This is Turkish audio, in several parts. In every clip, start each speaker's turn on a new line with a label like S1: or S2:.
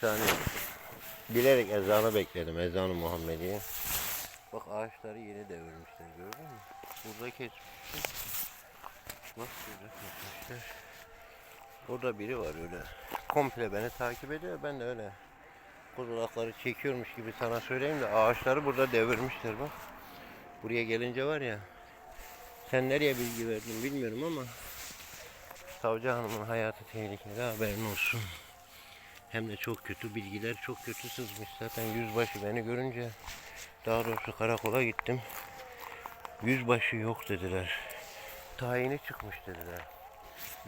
S1: saniye. Bilerek ezanı bekledim. Ezanı Muhammediye. Bak ağaçları yeni devirmişler gördün mü? Burada kesmişler. Bak burada kesmişler. Orada biri var öyle. Komple beni takip ediyor. Ben de öyle kozalakları çekiyormuş gibi sana söyleyeyim de ağaçları burada devirmişler bak. Buraya gelince var ya sen nereye bilgi verdin bilmiyorum ama Savcı Hanım'ın hayatı tehlikede haberin olsun. Hem de çok kötü bilgiler çok kötü sızmış. Zaten yüzbaşı beni görünce daha doğrusu karakola gittim. Yüzbaşı yok dediler. Tayini çıkmış dediler.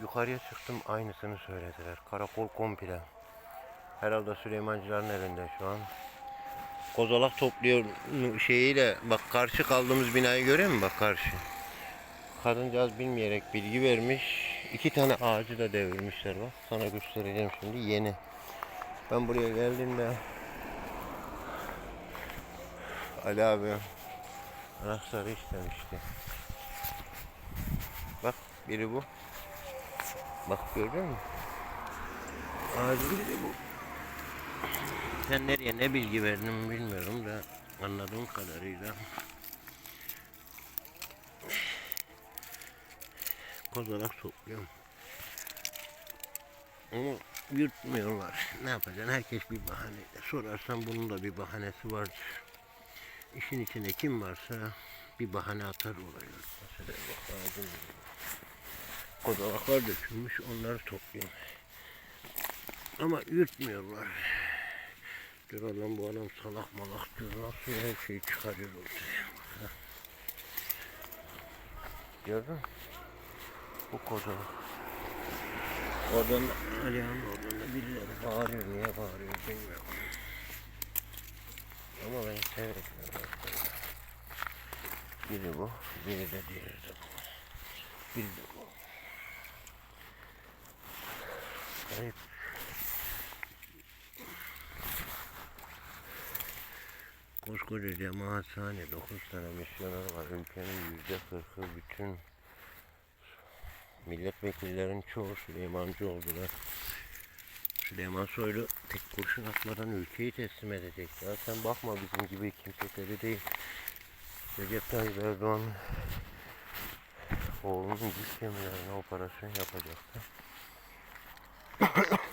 S1: Yukarıya çıktım aynısını söylediler. Karakol komple. Herhalde Süleymancıların elinde şu an. Kozalak topluyor şeyiyle bak karşı kaldığımız binayı görüyor musun bak karşı. Kadıncağız bilmeyerek bilgi vermiş. İki tane ağacı da devirmişler bak. Sana göstereceğim şimdi yeni. Ben buraya geldiğimde Ali abi anahtarı istemişti. Bak biri bu. Bak gördün mü? Ağacın biri bu. Sen nereye ne bilgi verdin bilmiyorum da anladığım kadarıyla kozalak topluyorum. Ama yırtmıyorlar. Ne yapacaksın? Herkes bir bahaneyle. Sorarsan bunun da bir bahanesi vardır. İşin içinde kim varsa bir bahane atar oluyor. Mesela bak ağacın kozalaklar dökülmüş onları topluyorum. Ama yırtmıyorlar. Diyor lan bu adam salak malak diyor. Nasıl her şeyi çıkarıyor ortaya. Gördün mü? Bu kozalak. Oradan da Alihan oradan da birileri bağırıyor. Niye bağırıyor bilmiyorum. Ama ben seyretmiyorum. Biri bu, biri de diğeri de bu. Biri de bu. Garip. Koskoca cemaathane 9 tane misyoner var. Ülkenin yüzde kırkı bütün milletvekillerin çoğu Süleymancı oldular. Süleyman Soylu tek kurşun atmadan ülkeyi teslim edecek. Ya sen bakma bizim gibi kimseleri değil. Recep Tayyip Erdoğan oğlunun güç gemilerine operasyon yapacaktı.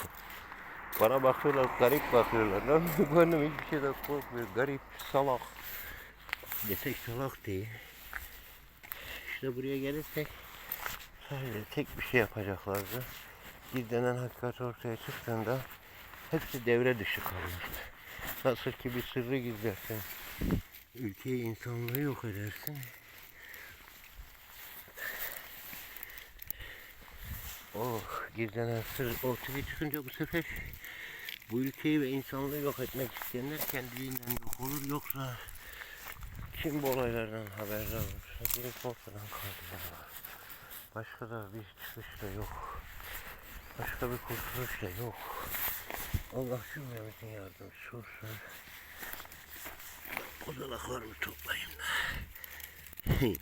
S1: Bana bakıyorlar, garip bakıyorlar. Lan gönlüm hiçbir şeyden korkmuyor. Garip, salak. Desek salak değil. İşte buraya gelirsek sadece tek bir şey yapacaklardı. Gizlenen hakikat ortaya çıktığında hepsi devre dışı kalmıştı. Nasıl ki bir sırrı gizlersin, ülkeyi insanlığı yok edersin. Oh, gizlenen sır ortaya çıkınca bu sefer bu ülkeyi ve insanlığı yok etmek isteyenler kendiliğinden yok olur. Yoksa kim bu olaylardan haberdar olursa direkt ortadan kaldırırlar. Başka da bir çıkış da yok. Başka bir kurtuluş da yok. Allah cümlemizin yardımcısı olsun. Kozalaklarımı toplayayım da.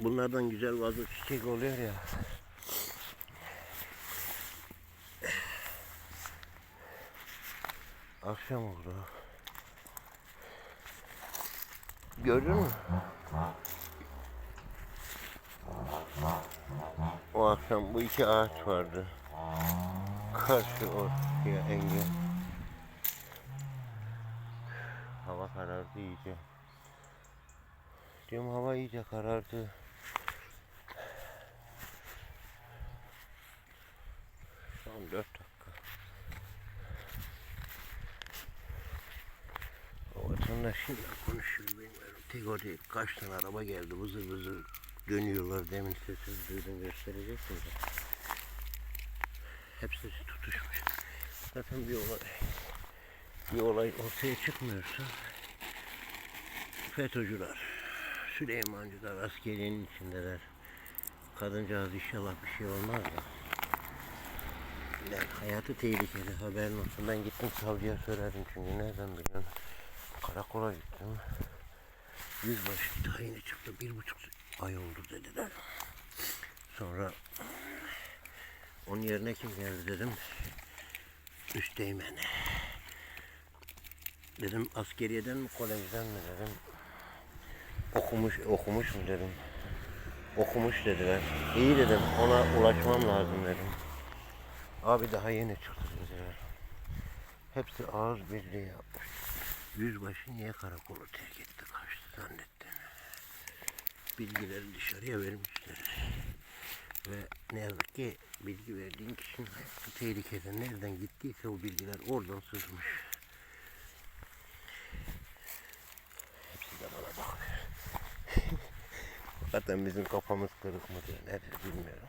S1: Bunlardan güzel vazo çiçek oluyor ya. Akşam oldu. Gördün mü? O akşam bu iki ağaç vardı. Karşı ortaya engel. Hava karardı iyice. Diyorum hava iyice karardı. An dört dakika. O vatandaş şimdi konuşuyor bilmiyorum. Tek o değil. Kaç tane araba geldi vızır vızır dönüyorlar. Demin sesini duydum gösterecek miydim? Hepsi tutuşmuş. Zaten bir olay bir olay ortaya çıkmıyorsa FETÖ'cüler, Süleymancılar askeriyenin içindeler. Kadıncağız inşallah bir şey olmaz da. Yani hayatı tehlikeli haberin olsun. Ben gittim savcıya söyledim çünkü nereden biliyorum. Karakola gittim. Yüzbaşı tayini çıktı. Bir buçuk ay oldu dediler. Sonra onun yerine kim geldi dedim. Üsteğmen. Dedim askeriyeden mi kolejden mi dedim. Okumuş okumuş mu dedim. Okumuş dediler. İyi dedim ona ulaşmam lazım dedim. Abi daha yeni çıktı dediler. Hepsi ağız birliği yapmış. Yüzbaşı niye karakolu terk etti kaçtı zannettim. Bilgileri dışarıya vermişler. Ve ne yazık ki bilgi verdiğin kişinin tehlikede. Nereden gittiyse o bilgiler oradan sızmış. Hepsi de bana bakıyor. Zaten bizim kafamız kırık mıdır nedir bilmiyorum.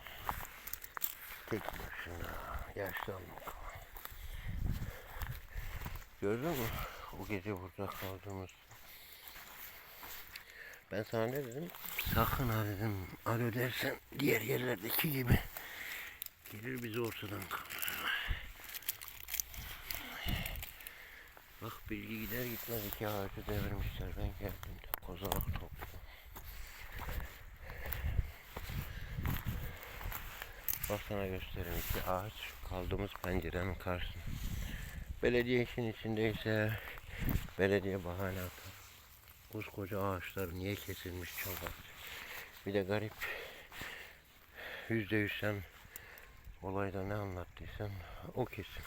S1: Tek başına yaşlanmak. Gördün mü? O gece burada kaldığımız. Ben sana ne dedim? Sakın ha dedim. Alo dersen diğer yerlerdeki gibi gelir bizi ortadan kaldırır. Bak bilgi gider gitmez iki ağacı devirmişler. Ben geldiğimde kozalak topladım. Bak sana göstereyim iki ağaç kaldığımız pencerenin karşısında. Belediye işin içindeyse belediye bahane atar. Koskoca ağaçlar niye kesilmiş çok. Bir de garip. Yüzde yüz sen olayda ne anlattıysan o kesin.